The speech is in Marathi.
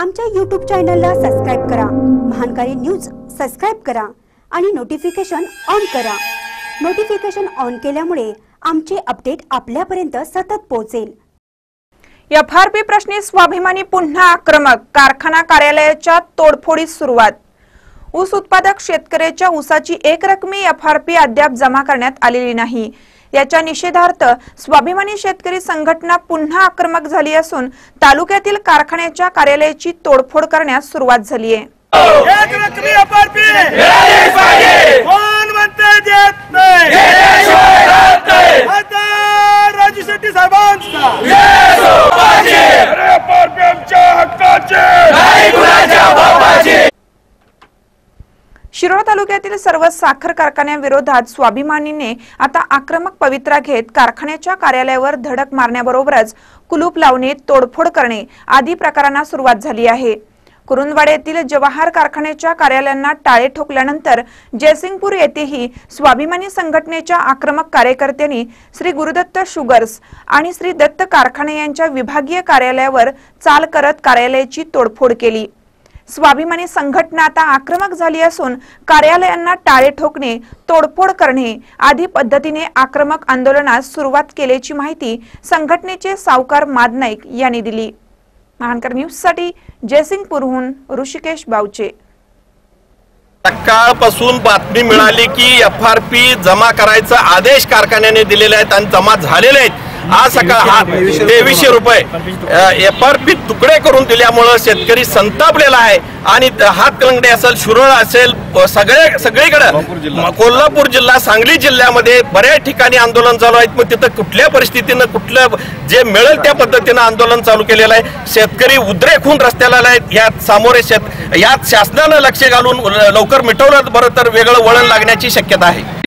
आमच्या यूट्यूब चॅनलला सबस्क्राईब करा. महानकारी न्यूज सबस्क्राईब करा आणि नोटिफिकेशन ऑन करा. नोटिफिकेशन ऑन केल्यामुळे आमचे अपडेट आपल्यापर्यंत सतत पोहोचेल. एफआरपी प्रश्नी स्वाभिमानी पुन्हा आक्रमक. कारखाना कार्यालयाच्या तोडफोडीस सुरुवात. ऊस उत्पादक शेतकऱ्याच्या ऊसाची एक रकमी एफ आर पी अद्याप जमा करण्यात आलेली नाही. याच्या निषेधार्थ स्वाभिमानी शेतकरी संघटना पुन्हा आक्रमक झाली असून तालुक्यातील कारखान्याच्या कार्यालयाची तोडफोड करण्यास सुरुवात झाली आहे एक रकमी एफआरपी कोण म्हणते देत नाही आता राजू शेट्टी साहेबांचा एफआरपी आमच्या हक्काचे शिरोळ तालुक्यातील सर्व साखर कारखान्याविरोधात स्वाभिमानीने आता आक्रमक पवित्रा घेत कारखान्याच्या कार्यालयावर धडक मारण्याबरोबरच कुलूप लावणे तोडफोड करणे आदी प्रकारांना सुरुवात झाली आहे. कुरुंदवाड येथील जवाहर कारखान्याच्या कार्यालयांना टाळे ठोकल्यानंतर जयसिंगपूर येथेही स्वाभिमानी संघटनेच्या आक्रमक कार्यकर्त्यांनी श्री गुरुदत्त शुगर्स आणि श्री दत्त कारखाने यांच्या विभागीय कार्यालयावर चाल करत कार्यालयाची तोडफोड केली. स्वाभिमानी संघटना आता आक्रमक झाली असून कार्यालयांना टाळे ठोकणे तोडफोड करणे आदी पद्धतीने आक्रमक आंदोलनास सुरुवात केल्याची माहिती संघटनेचे सावकार मादनाईक यांनी दिली. महानकर न्यूजसाठी जयसिंगपूरहून ऋषिकेश बावचे. सकाळपासून बातमी मिळाली की एफ आर पी जमा करायचा आदेश कारखान्याने दिलेले आहेत आणि जमा झालेले आहेत. आज सकाळ हा तेवीसशे रुपये एफ आर पी तुकडे करून दिल्यामुळं शेतकरी संतापलेला आहे. आणि हातकलंगडे असेल शुरळ असेल सगळे सगळीकडे कोल्हापूर जिल्हा सांगली जिल्ह्यामध्ये बऱ्याच ठिकाणी आंदोलन चालू आहेत. मग तिथं कुठल्या परिस्थितीनं कुठलं जे मिळेल त्या पद्धतीनं आंदोलन चालू केलेलं आहे? शेतकरी उद्रेक होऊन रस्त्याला आहेत. यात सामोरे शेत यात शासनानं लक्ष घालून लवकर मिटवलं बरं तर वेगळं वळण लागण्याची शक्यता आहे.